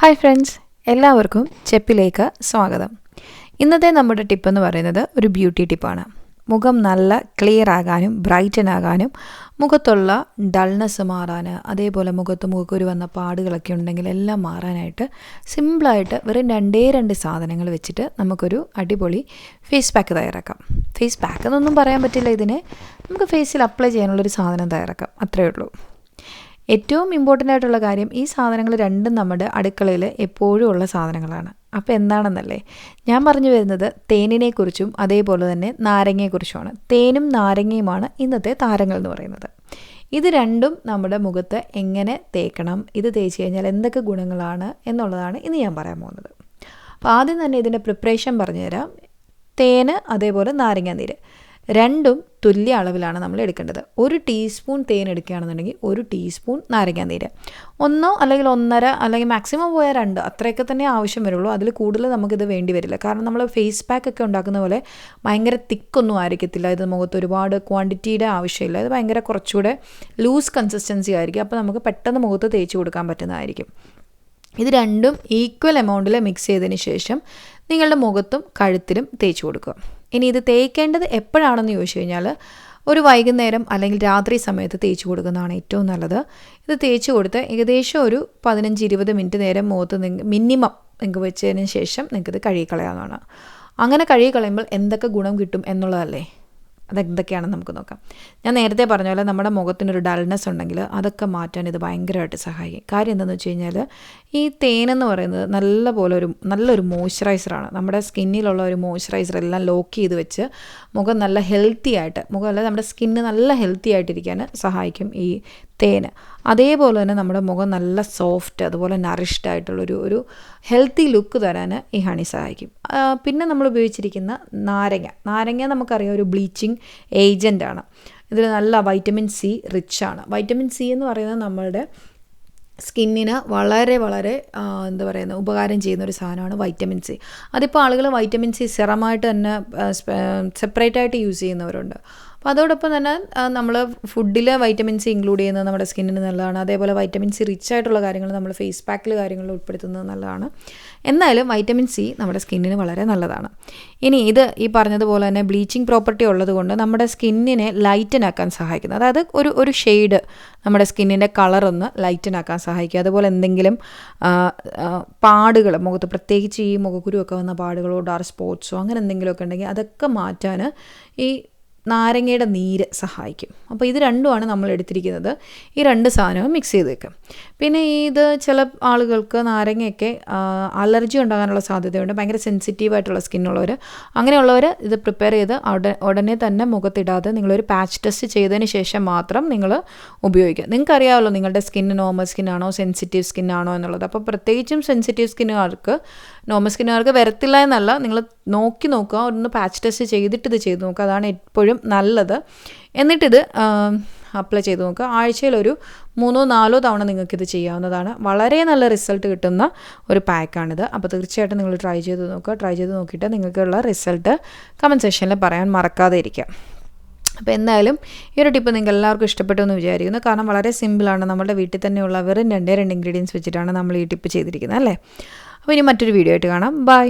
Hi friends എല്ലാവർക്കും ചെപ്പിലേക്ക് സ്വാഗതം. ഇന്നത്തെ നമ്മുടെ ടിപ്പ് എന്ന് പറയുന്നത് ഒരു ബ്യൂട്ടി ടിപ്പാണ് മുഖം നല്ല ക്ലിയർ ആകാനും ബ്രൈറ്റൻ ആകാനും മുഖത്തുള്ള ഡൾനെസ് മാറാൻ അതേപോലെ മുഖത്ത് മുഖക്കുരു വന്ന പാടുകളൊക്കെ ഉണ്ടെങ്കിൽ എല്ലാം മാറാനായിട്ട് സിമ്പിളായിട്ട് വെറും രണ്ടേ രണ്ട് സാധനങ്ങൾ വെച്ചിട്ട് നമുക്കൊരു അടിപൊളി ഫേസ് പാക്ക് തയ്യാറാക്കാം. ഫേസ് പാക്ക് എന്നൊന്നും പറയാൻ പറ്റില്ല ഇതിനെ. നമുക്ക് ഫേസിൽ അപ്ലൈ ചെയ്യാനുള്ളൊരു സാധനം തയ്യാറാക്കാം. അത്രയേ ഉള്ളൂ. ഏറ്റവും ഇമ്പോർട്ടന്റ് ആയിട്ടുള്ള കാര്യം ഈ സാധനങ്ങൾ രണ്ടും നമ്മുടെ അടുക്കളയിൽ എപ്പോഴും ഉള്ള സാധനങ്ങളാണ്. അപ്പോൾ എന്താണെന്നല്ലേ? ഞാൻ പറഞ്ഞു വരുന്നത് തേനിനെക്കുറിച്ചും അതേപോലെ തന്നെ നാരങ്ങയെക്കുറിച്ചുമാണ്. തേനും നാരങ്ങയുമാണ് ഇന്നത്തെ താരങ്ങൾ എന്ന് പറയുന്നത്. ഇത് രണ്ടും നമ്മുടെ മുഖത്ത് എങ്ങനെ തേക്കണം ഇത് തേച്ച് കഴിഞ്ഞാൽ എന്തൊക്കെ ഗുണങ്ങളാണ് എന്നുള്ളതാണ് ഇന്ന് ഞാൻ പറയാൻ പോകുന്നത്. അപ്പോൾ ആദ്യം തന്നെ ഇതിന്റെ പ്രിപ്പറേഷൻ പറഞ്ഞുതരാം. തേന് അതേപോലെ നാരങ്ങ നീര്. രണ്ടും തുല്യ അളവിലാണ് നമ്മൾ എടുക്കേണ്ടത്. ഒരു ടീസ്പൂൺ തേൻ എടുക്കുകയാണെന്നുണ്ടെങ്കിൽ ഒരു ടീസ്പൂൺ നാരങ്ങാ നീര്. ഒന്നോ അല്ലെങ്കിൽ ഒന്നര അല്ലെങ്കിൽ മാക്സിമം പോയാൽ രണ്ട് അത്രയൊക്കെ തന്നെ ആവശ്യം വരുള്ളൂ. അതിൽ കൂടുതൽ നമുക്കിത് വേണ്ടി വരില്ല. കാരണം നമ്മൾ ഫേസ് പാക്ക് ഒക്കെ ഉണ്ടാക്കുന്ന പോലെ ഭയങ്കര തിക്കൊന്നും ആയിരിക്കത്തില്ല. ഇത് മുഖത്ത് ഒരുപാട് ക്വാണ്ടിറ്റിയുടെ ആവശ്യമില്ല. ഇത് ഭയങ്കര കുറച്ചുകൂടെ ലൂസ് കൺസിസ്റ്റൻസി ആയിരിക്കും. അപ്പോൾ നമുക്ക് പെട്ടെന്ന് മുഖത്ത് തേച്ച് കൊടുക്കാൻ പറ്റുന്നതായിരിക്കും. ഇത് രണ്ടും ഈക്വൽ എമൗണ്ടിൽ മിക്സ് ചെയ്തതിന് ശേഷം നിങ്ങളുടെ മുഖത്തും കഴുത്തിലും തേച്ച് കൊടുക്കുക. ഇനി ഇത് തേക്കേണ്ടത് എപ്പോഴാണെന്ന് ചോദിച്ചു കഴിഞ്ഞാൽ ഒരു വൈകുന്നേരം അല്ലെങ്കിൽ രാത്രി സമയത്ത് തേച്ച് കൊടുക്കുന്നതാണ് ഏറ്റവും നല്ലത്. ഇത് തേച്ച് കൊടുത്ത് ഏകദേശം ഒരു പതിനഞ്ച് ഇരുപത് മിനിറ്റ് നേരം മുഖത്ത് നിങ്ങൾ മിനിമം നിങ്ങൾക്ക് വെച്ചതിന് ശേഷം നിങ്ങൾക്കിത് കഴുകിക്കളയാവുന്നതാണ്. അങ്ങനെ കഴുകിക്കളയുമ്പോൾ എന്തൊക്കെ ഗുണം കിട്ടും എന്നുള്ളതല്ലേ? അതെന്തൊക്കെയാണെന്ന് നമുക്ക് നോക്കാം. ഞാൻ നേരത്തെ പറഞ്ഞ പോലെ നമ്മുടെ മുഖത്തിനൊരു ഡൾനെസ് ഉണ്ടെങ്കിൽ അതൊക്കെ മാറ്റാൻ ഇത് ഭയങ്കരമായിട്ട് സഹായിക്കും. കാര്യം എന്താണെന്ന് വെച്ച് കഴിഞ്ഞാൽ ഈ തേനെന്ന് പറയുന്നത് നല്ല പോലെ ഒരു നല്ലൊരു മോയ്സ്ചറൈസറാണ് നമ്മുടെ സ്കിന്നിലുള്ള ഒരു മോയ്സ്ചറൈസർ എല്ലാം ലോക്ക് ചെയ്ത് വെച്ച് മുഖം നല്ല ഹെൽത്തി ആയിട്ട് മുഖം അല്ല നമ്മുടെ സ്കിന്ന് നല്ല ഹെൽത്തി ആയിട്ടിരിക്കാൻ സഹായിക്കും ഈ തേന്. അതേപോലെ തന്നെ നമ്മുടെ മുഖം നല്ല സോഫ്റ്റ് അതുപോലെ നറിഷ്ഡ് ആയിട്ടുള്ളൊരു ഒരു ഹെൽത്തി ലുക്ക് തരാൻ ഈ ഹണി സഹായിക്കും. പിന്നെ നമ്മൾ ഉപയോഗിച്ചിരിക്കുന്ന നാരങ്ങ. നാരങ്ങ നമുക്കറിയാം ഒരു ബ്ലീച്ചിങ് ഏജന്റാണ് ഇതിൽ നല്ല വൈറ്റമിൻ സി റിച്ച് ആണ്. വൈറ്റമിൻ സി എന്ന് പറയുന്നത് നമ്മളുടെ സ്കിന്നിന് വളരെ വളരെ എന്താ പറയുന്നത് ഉപകാരം ചെയ്യുന്ന ഒരു സാധനമാണ് വൈറ്റമിൻ സി അതിപ്പോൾ ആളുകൾ വൈറ്റമിൻ സി സിറമായിട്ട് തന്നെ സെപ്പറേറ്റ് ആയിട്ട് യൂസ് ചെയ്യുന്നവരുണ്ട്. അപ്പോൾ അതോടൊപ്പം തന്നെ നമ്മൾ ഫുഡിൽ വൈറ്റമിൻ സി ഇൻക്ലൂഡ് ചെയ്യുന്നത് നമ്മുടെ സ്കിന്നിന് നല്ലതാണ്. അതേപോലെ വൈറ്റമിൻ സി റിച്ച് ആയിട്ടുള്ള കാര്യങ്ങൾ നമ്മൾ ഫേസ് പാക്കിൽ കാര്യങ്ങൾ ഉൾപ്പെടുത്തുന്നത് നല്ലതാണ്. എന്നാലും വൈറ്റമിൻ സി നമ്മുടെ സ്കിന്നിന് വളരെ നല്ലതാണ്. ഇനി ഇത് ഈ പറഞ്ഞതുപോലെ തന്നെ ബ്ലീച്ചിങ് പ്രോപ്പർട്ടി ഉള്ളത് കൊണ്ട് നമ്മുടെ സ്കിന്നിനെ ലൈറ്റൻ ആക്കാൻ സഹായിക്കുന്നു. അതായത് ഒരു ഒരു ഷെയ്ഡ് നമ്മുടെ സ്കിന്നിന്റെ കളറൊന്ന് ലൈറ്റൻ ആക്കാൻ സഹായിക്കും. അതുപോലെ എന്തെങ്കിലും പാടുകൾ മുഖത്ത് പ്രത്യേകിച്ച് ഈ മുഖക്കുരുവൊക്കെ വന്ന പാടുകളോ ഡാർക്ക് സ്പോട്ട്സോ അങ്ങനെ എന്തെങ്കിലുമൊക്കെ ഉണ്ടെങ്കിൽ അതൊക്കെ മാറ്റാൻ ഈ നാരങ്ങയുടെ നീര് സഹായിക്കും. അപ്പോൾ ഇത് രണ്ടുമാണ് നമ്മൾ എടുത്തിരിക്കുന്നത്. ഈ രണ്ട് സാധനവും മിക്സ് ചെയ്ത് വെക്കും പിന്നെ ഇത് ചില ആളുകൾക്ക് നാരങ്ങയൊക്കെ അലർജി ഉണ്ടാകാനുള്ള സാധ്യതയുണ്ട്. ഭയങ്കര സെൻസിറ്റീവ് ആയിട്ടുള്ള സ്കിന്നുള്ളവർ അങ്ങനെയുള്ളവർ ഇത് പ്രിപ്പയർ ചെയ്ത് ഉടനെ തന്നെ മുഖത്തിടാതെ നിങ്ങളൊരു പാച്ച് ടെസ്റ്റ് ചെയ്തതിന് ശേഷം മാത്രം നിങ്ങൾ ഉപയോഗിക്കുക. നിങ്ങൾക്കറിയാമല്ലോ നിങ്ങളുടെ സ്കിന്ന് നോർമൽ സ്കിന്നാണോ സെൻസിറ്റീവ് സ്കിന്നാണോ എന്നുള്ളത്. അപ്പോൾ പ്രത്യേകിച്ചും സെൻസിറ്റീവ് സ്കിന്നുകാർക്ക് നോർമൽ സ്കിന്നുകാർക്ക് വരത്തില്ല എന്നല്ല. നിങ്ങൾ നോക്കി നോക്കുക ഒന്ന് പാച്ച് ടെസ്റ്റ് ചെയ്തിട്ട് ഇത് ചെയ്ത് നോക്കുക. അതാണ് എപ്പോഴും നല്ലത്. എന്നിട്ടിത് അപ്ലൈ ചെയ്ത് നോക്കുക. ആഴ്ചയിൽ ഒരു മൂന്നോ നാലോ തവണ നിങ്ങൾക്കിത് ചെയ്യാവുന്നതാണ്. വളരെ നല്ല റിസൾട്ട് കിട്ടുന്ന ഒരു പാക്കാണിത് അപ്പോൾ തീർച്ചയായിട്ടും നിങ്ങൾ ട്രൈ ചെയ്ത് നോക്കുക. ട്രൈ ചെയ്ത് നോക്കിയിട്ട് നിങ്ങൾക്കുള്ള റിസൾട്ട് കമന്റ് സെക്ഷനിൽ പറയാൻ മറക്കാതെ ഇരിക്കുക. അപ്പോൾ എന്തായാലും ഈ ഒരു ടിപ്പ് നിങ്ങൾക്ക് എല്ലാവർക്കും ഇഷ്ടപ്പെട്ടു എന്ന് വിചാരിക്കുന്നു. കാരണം വളരെ സിമ്പിളാണ് നമ്മുടെ വീട്ടിൽ തന്നെയുള്ള വെറും രണ്ടേ രണ്ട് ഇൻഗ്രീഡിയൻസ് വെച്ചിട്ടാണ് നമ്മൾ ഈ ടിപ്പ് ചെയ്തിരിക്കുന്നത് അല്ലേ? അപ്പോൾ ഇനി മറ്റൊരു വീഡിയോ ആയിട്ട് കാണാം. ബൈ